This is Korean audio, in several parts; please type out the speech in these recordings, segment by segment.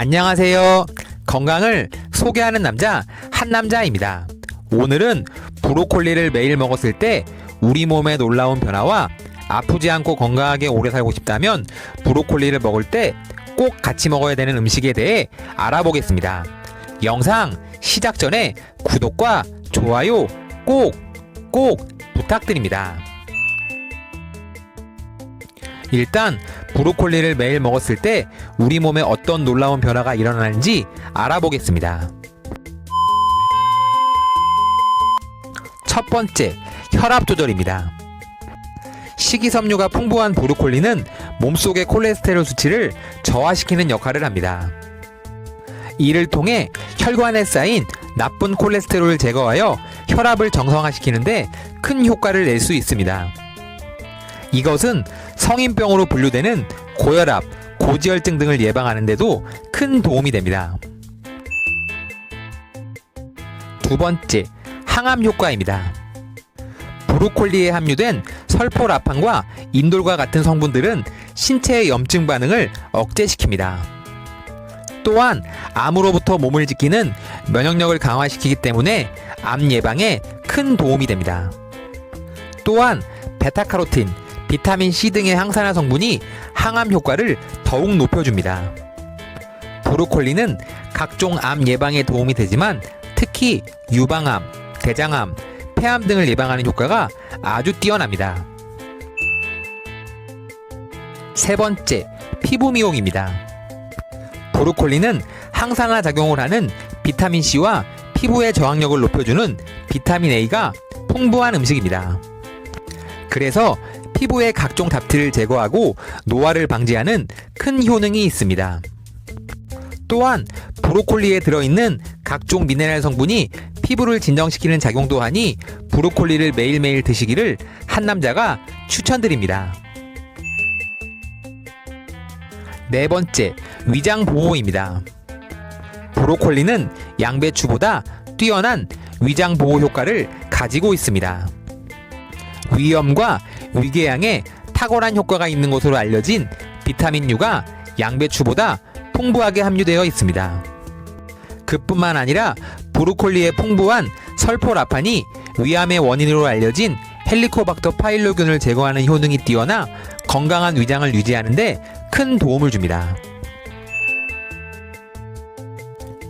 안녕하세요. 건강을 소개하는 남자 한남자입니다. 오늘은 브로콜리를 매일 먹었을 때 우리 몸에 놀라운 변화와 아프지 않고 건강하게 오래 살고 싶다면 브로콜리를 먹을 때 꼭 같이 먹어야 되는 음식에 대해 알아보겠습니다. 영상 시작 전에 구독과 좋아요 꼭, 꼭 부탁드립니다. 일단 브로콜리를 매일 먹었을 때 우리 몸에 어떤 놀라운 변화가 일어나는지 알아보겠습니다. 첫 번째, 혈압 조절입니다. 식이섬유가 풍부한 브로콜리는 몸속의 콜레스테롤 수치를 저하시키는 역할을 합니다. 이를 통해 혈관에 쌓인 나쁜 콜레스테롤을 제거하여 혈압을 정상화시키는데 큰 효과를 낼 수 있습니다. 이것은 성인병으로 분류되는 고혈압, 고지혈증 등을 예방하는데도 큰 도움이 됩니다. 두 번째, 항암 효과입니다. 브로콜리에 함유된 설포라판과 인돌과 같은 성분들은 신체의 염증 반응을 억제시킵니다. 또한 암으로부터 몸을 지키는 면역력을 강화시키기 때문에 암 예방에 큰 도움이 됩니다. 또한 베타카로틴, 비타민 C 등의 항산화 성분이 항암 효과를 더욱 높여줍니다. 브로콜리는 각종 암 예방에 도움이 되지만 특히 유방암, 대장암, 폐암 등을 예방하는 효과가 아주 뛰어납니다. 세 번째, 피부 미용입니다. 브로콜리는 항산화 작용을 하는 비타민 C와 피부의 저항력을 높여주는 비타민 A가 풍부한 음식입니다. 그래서 피부의 각종 잡티를 제거하고 노화를 방지하는 큰 효능이 있습니다. 또한 브로콜리에 들어있는 각종 미네랄 성분이 피부를 진정시키는 작용도 하니 브로콜리를 매일매일 드시기를 한 남자가 추천드립니다. 네 번째, 위장 보호입니다. 브로콜리는 양배추보다 뛰어난 위장 보호 효과를 가지고 있습니다. 위염과 위궤양에 탁월한 효과가 있는 것으로 알려진 비타민 U가 양배추보다 풍부하게 함유되어 있습니다. 그뿐만 아니라 브로콜리의 풍부한 설포라판이 위암의 원인으로 알려진 헬리코박터 파일로균을 제거하는 효능이 뛰어나 건강한 위장을 유지하는데 큰 도움을 줍니다.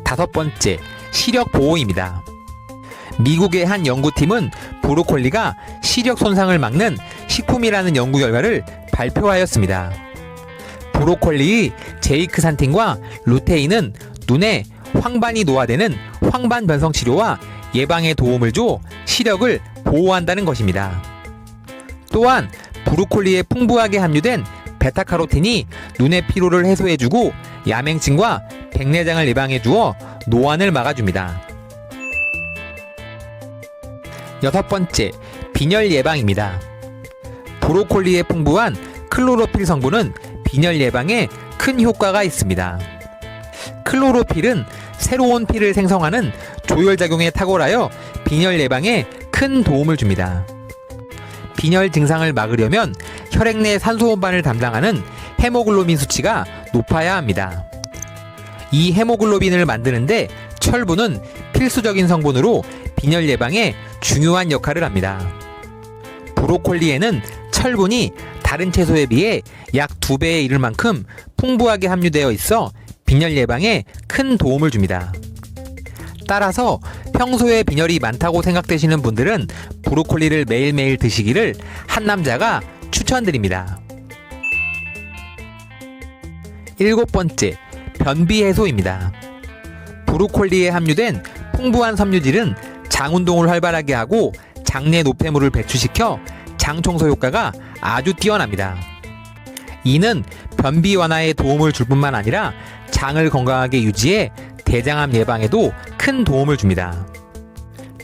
다섯 번째, 시력 보호입니다. 미국의 한 연구팀은 브로콜리가 시력 손상을 막는 식품이라는 연구 결과를 발표하였습니다. 브로콜리의 제이크산틴과 루테인은 눈에 황반이 노화되는 황반 변성 치료와 예방에 도움을 줘 시력을 보호한다는 것입니다. 또한 브로콜리에 풍부하게 함유된 베타카로틴이 눈의 피로를 해소해주고 야맹증과 백내장을 예방해 주어 노안을 막아줍니다. 여섯 번째, 빈혈 예방입니다. 브로콜리에 풍부한 클로로필 성분은 빈혈 예방에 큰 효과가 있습니다. 클로로필은 새로운 피를 생성하는 조혈작용에 탁월하여 빈혈 예방에 큰 도움을 줍니다. 빈혈 증상을 막으려면 혈액 내 산소 운반을 담당하는 헤모글로빈 수치가 높아야 합니다. 이 헤모글로빈을 만드는데 철분은 필수적인 성분으로 빈혈 예방에 중요한 역할을 합니다. 브로콜리에는 철분이 다른 채소에 비해 약 2배에 이를 만큼 풍부하게 함유되어 있어 빈혈 예방에 큰 도움을 줍니다. 따라서 평소에 빈혈이 많다고 생각되시는 분들은 브로콜리를 매일매일 드시기를 한 남자가 추천드립니다. 일곱 번째, 변비 해소입니다. 브로콜리에 함유된 풍부한 섬유질은 장 운동을 활발하게 하고 장내 노폐물을 배출시켜 장 청소 효과가 아주 뛰어납니다. 이는 변비 완화에 도움을 줄 뿐만 아니라 장을 건강하게 유지해 대장암 예방에도 큰 도움을 줍니다.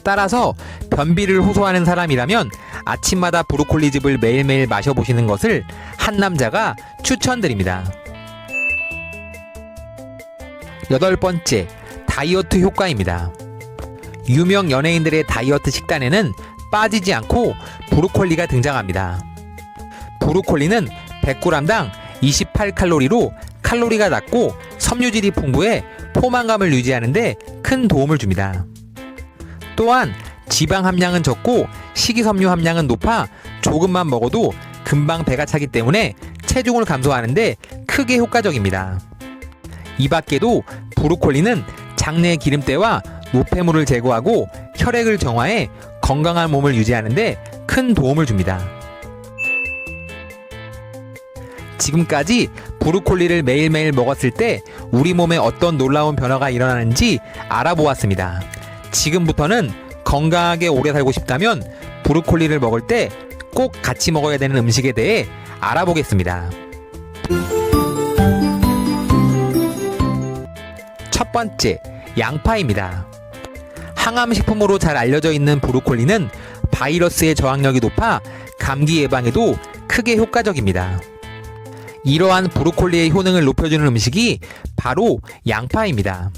따라서 변비를 호소하는 사람이라면 아침마다 브로콜리즙을 매일매일 마셔보시는 것을 한 남자가 추천드립니다. 여덟 번째, 다이어트 효과입니다. 유명 연예인들의 다이어트 식단에는 빠지지 않고 브로콜리가 등장합니다. 브로콜리는 100g당 28칼로리로 칼로리가 낮고 섬유질이 풍부해 포만감을 유지하는데 큰 도움을 줍니다. 또한 지방 함량은 적고 식이섬유 함량은 높아 조금만 먹어도 금방 배가 차기 때문에 체중을 감소하는데 크게 효과적입니다. 이 밖에도 브로콜리는 장내 기름때와 노폐물을 제거하고 혈액을 정화해 건강한 몸을 유지하는데 큰 도움을 줍니다. 지금까지 브로콜리를 매일매일 먹었을 때 우리 몸에 어떤 놀라운 변화가 일어나는지 알아보았습니다. 지금부터는 건강하게 오래 살고 싶다면 브로콜리를 먹을 때 꼭 같이 먹어야 되는 음식에 대해 알아보겠습니다. 첫 번째, 양파입니다. 항암식품으로 잘 알려져 있는 브로콜리는 바이러스의 저항력이 높아 감기 예방에도 크게 효과적입니다. 이러한 브로콜리의 효능을 높여주는 음식이 바로 양파입니다.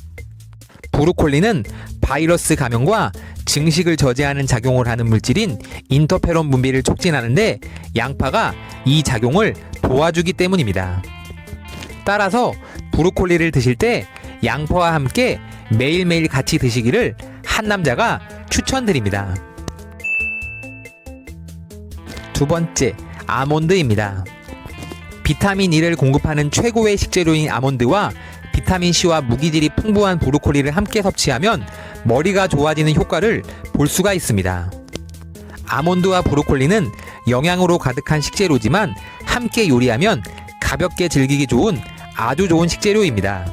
브로콜리는 바이러스 감염과 증식을 저지하는 작용을 하는 물질인 인터페론 분비를 촉진하는데 양파가 이 작용을 도와주기 때문입니다. 따라서 브로콜리를 드실 때 양파와 함께 매일매일 같이 드시기를 한 남자가 추천드립니다. 두 번째, 아몬드입니다. 비타민 E를 공급하는 최고의 식재료인 아몬드와 비타민 C와 무기질이 풍부한 브로콜리를 함께 섭취하면 머리가 좋아지는 효과를 볼 수가 있습니다. 아몬드와 브로콜리는 영양으로 가득한 식재료지만 함께 요리하면 가볍게 즐기기 좋은 아주 좋은 식재료입니다.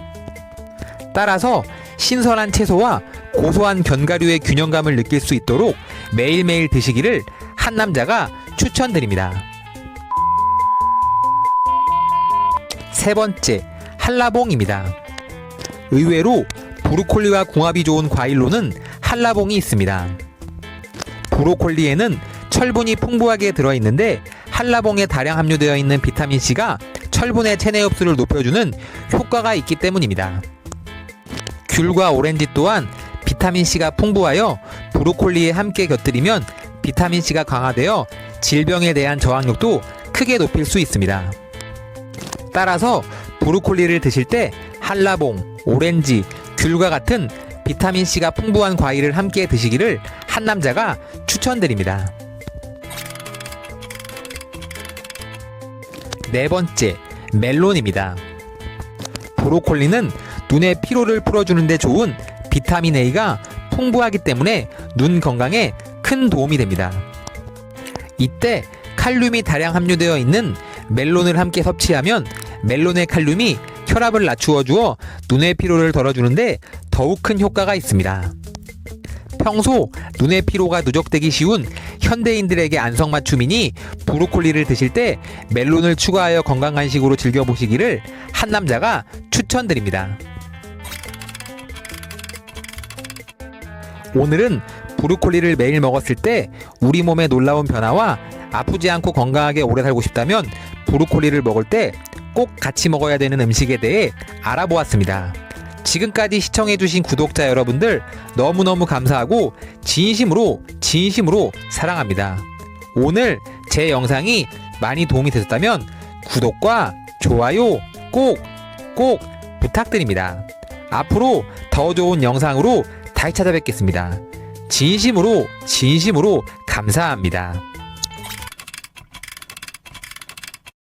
따라서 신선한 채소와 고소한 견과류의 균형감을 느낄 수 있도록 매일매일 드시기를 한 남자가 추천드립니다. 세 번째, 한라봉입니다. 의외로 브로콜리와 궁합이 좋은 과일로는 한라봉이 있습니다. 브로콜리에는 철분이 풍부하게 들어있는데 한라봉에 다량 함유되어 있는 비타민C가 철분의 체내 흡수를 높여주는 효과가 있기 때문입니다. 귤과 오렌지 또한 비타민C가 풍부하여 브로콜리에 함께 곁들이면 비타민C가 강화되어 질병에 대한 저항력도 크게 높일 수 있습니다. 따라서 브로콜리를 드실 때 한라봉, 오렌지, 귤과 같은 비타민C가 풍부한 과일을 함께 드시기를 한 남자가 추천드립니다. 네 번째, 멜론입니다. 브로콜리는 눈의 피로를 풀어주는데 좋은 비타민 A가 풍부하기 때문에 눈 건강에 큰 도움이 됩니다. 이때 칼륨이 다량 함유되어 있는 멜론을 함께 섭취하면 멜론의 칼륨이 혈압을 낮추어 주어 눈의 피로를 덜어주는데 더욱 큰 효과가 있습니다. 평소 눈의 피로가 누적되기 쉬운 현대인들에게 안성맞춤이니 브로콜리를 드실 때 멜론을 추가하여 건강 간식으로 즐겨보시기를 한 남자가 추천드립니다. 오늘은 브로콜리를 매일 먹었을 때 우리 몸의 놀라운 변화와 아프지 않고 건강하게 오래 살고 싶다면 브로콜리를 먹을 때 꼭 같이 먹어야 되는 음식에 대해 알아보았습니다. 지금까지 시청해주신 구독자 여러분들 너무너무 감사하고 진심으로 진심으로 사랑합니다. 오늘 제 영상이 많이 도움이 되셨다면 구독과 좋아요 꼭 꼭 부탁드립니다. 앞으로 더 좋은 영상으로 다시 찾아뵙겠습니다. 진심으로 진심으로 감사합니다.